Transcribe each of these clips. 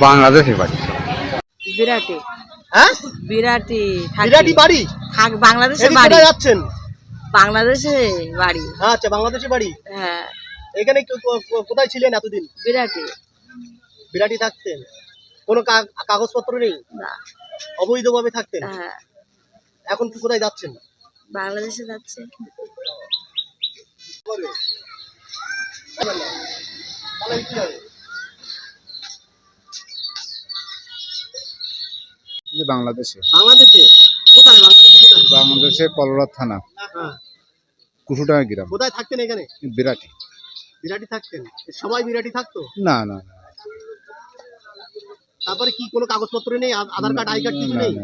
বাংলাদেশে বাড়ি। বিরাটি। হ্যাঁ? বিরাটি বিরাটি বাড়ি? থাক বাংলাদেশে বাড়ি। যাচ্ছেন? বাংলাদেশে বাড়ি। আচ্ছা বাংলাদেশে বাড়ি? হ্যাঁ। এখানে কোথায় ছিলেন এতদিন? বিরাটি। বিরাটি থাকতেন? কোনো কা- কাগজপত্র নেই? না। অবৈধভাবে থাকতেন? হ্যাঁ। এখন কি কোথায় যাচ্ছেন? বাংলাদেশে যাচ্ছে। তাহলে কি হবে? বাংলাদেশে। বাংলাদেশে? কোথায়? বাংলাদেশে কোথায়? বাংলাদেশে কলরা থানা। হ্যাঁ। কুসুডাঙ্গা গ্রাম। কোথায় থাকতেন এখানে? বিরাটি। বিরাটি থাকতেন? সবাই বিরাটি থাকতো? না না না। তারপরে কি কোনো কাগজপত্র নেই? আধার কার্ড আই কার্ড কিছু নেই।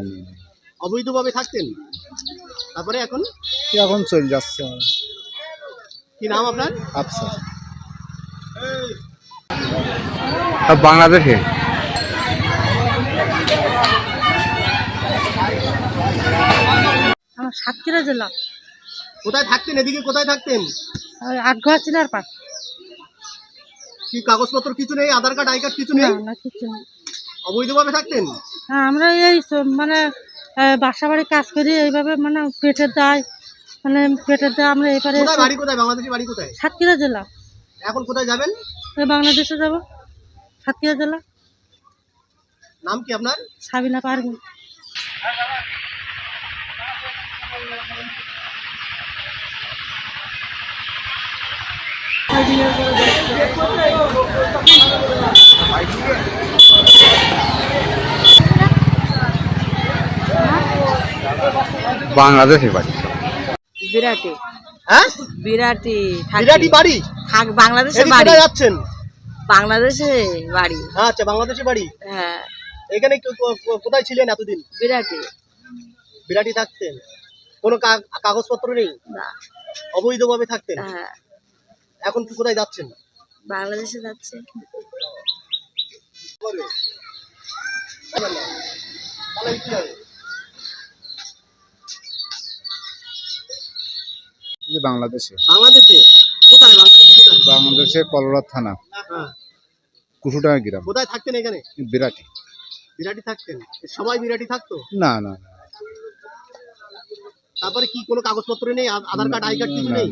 অবৈধভাবে থাকতেন? তারপরে এখন? এখন চলে যাচ্ছে। কি নাম আপনার? আচ্ছা বাংলাদেশে? সাতক্ষীরা জেলা। কোথায় থাকতেন? এদিকে কোথায় থাকতেন? আটঘর চিনার পাট কি কাগজপত্র কিছু নেই? আধার কার্ড আই কার্ড কিছু নেই? না কিছু নেই। অবৈধভাবে থাকতেন? হ্যাঁ আমরা এই স- মানে বাসা বাড়ি কাজ করি এইভাবে মানে পেটের দায় মানে পেটের দায় আমরা এবারে কোথায় বাড়ি কোথায়? বাংলাদেশি বাড়ি কোথায়? সাতক্ষীরা জেলা। এখন কোথায় যাবেন? ওই বাংলাদেশে যাব। সাতক্ষীরা জেলা। নাম কি আপনার? সাবিনা পারভিন বাংলাদেশে বাড়ি। বিরাটি। হ্যাঁ? বিরাটি বিরাটি বাড়ি? থাক বাংলাদেশে বাড়ি। যাচ্ছেন? বাংলাদেশে বাড়ি। আচ্ছা বাংলাদেশে বাড়ি? হ্যাঁ। এখানে কোথায় ছিলেন এতদিন? বিরাটি। বিরাটি থাকতেন? কোনো কা- কাগজপত্র নেই? না। অবৈধভাবে থাকতেন? হ্যাঁ। এখন কি কোথায় যাচ্ছেন? বাংলাদেশে যাচ্ছে? বাংলাদেশে। বাংলাদেশে? কোথায়? বাংলাদেশে কোথায়? বাংলাদেশে কলরা থানা। হ্যাঁ। কুসুডাঙ্গা গ্রাম। কোথায় থাকতেন এখানে? বিরাটি। বিরাটি থাকতেন? সবাই বিরাটি থাকতো? না না না। তারপরে কি কোনো কাগজপত্র নেই? আধার কার্ড আই কার্ড কিছু নেই।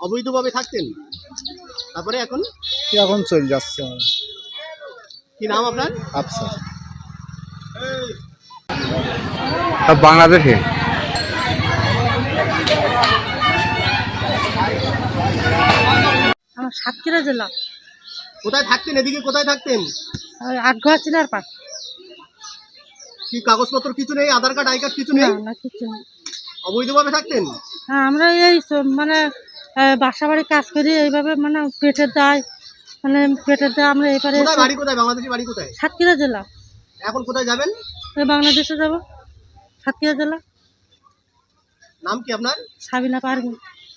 অবৈধভাবে থাকতেন? তারপরে এখন? এখন চলে যাচ্ছে। কি নাম আপনার? আচ্ছা বাংলাদেশে? আমার সাতক্ষীরা জেলা। কোথায় থাকতেন? এদিকে কোথায় থাকতেন? আটঘর চিনার পাট কি কাগজপত্র কিছু নেই? আধার কার্ড আই কার্ড কিছু নেই? না কিছু না অবৈধভাবে থাকতেন? হ্যাঁ আমরা এই মানে বাসা বাড়ি কাজ করি এইভাবে মানে পেটের দায় মানে পেটের দায় আমরা এবারে বাড়ি কোথায়? বাংলাদেশি বাড়ি কোথায়? সাতক্ষীরা জেলা। এখন কোথায় যাবেন? বাংলাদেশে যাব। সাতক্ষীরা জেলা। নাম কি আপনার? সাবিনা পারভিন